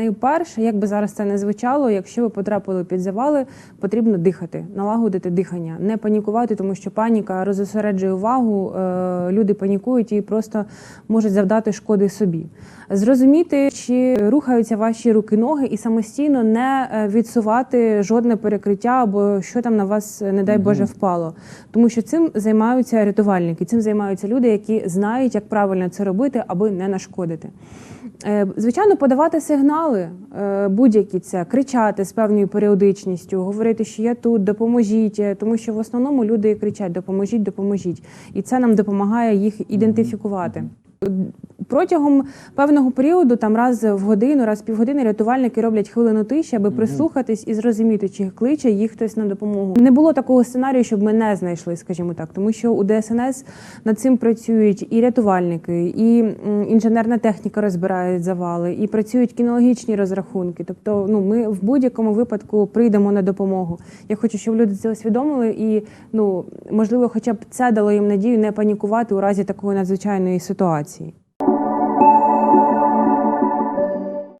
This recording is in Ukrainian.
Найперше, як би зараз це не звучало, якщо ви потрапили під завали, потрібно дихати, налагодити дихання, не панікувати, тому що паніка розосереджує увагу, е, люди панікують і просто можуть завдати шкоди собі. Зрозуміти, чи рухаються ваші руки, ноги, і самостійно не е, відсувати жодне перекриття або що там на вас, е, не дай Боже, впало. Тому що цим займаються рятувальники, цим займаються люди, які знають, як правильно це робити, аби не нашкодити. Звичайно, подавати сигнали е, будь-які це кричати з певною періодичністю, говорити, що я тут, допоможіть, е, тому що в основному люди кричать Допоможіть, допоможіть, і це нам допомагає їх ідентифікувати. Протягом певного періоду, там раз в годину, раз в півгодини, рятувальники роблять хвилину тиші, аби прислухатись і зрозуміти, чи кличе їх хтось на допомогу. Не було такого сценарію, щоб ми не знайшли, скажімо так, тому що у ДСНС над цим працюють і рятувальники, і інженерна техніка розбирають завали, і працюють кінологічні розрахунки. Тобто, ну ми в будь-якому випадку прийдемо на допомогу. Я хочу, щоб люди це усвідомили, і ну можливо, хоча б це дало їм надію не панікувати у разі такої надзвичайної ситуації.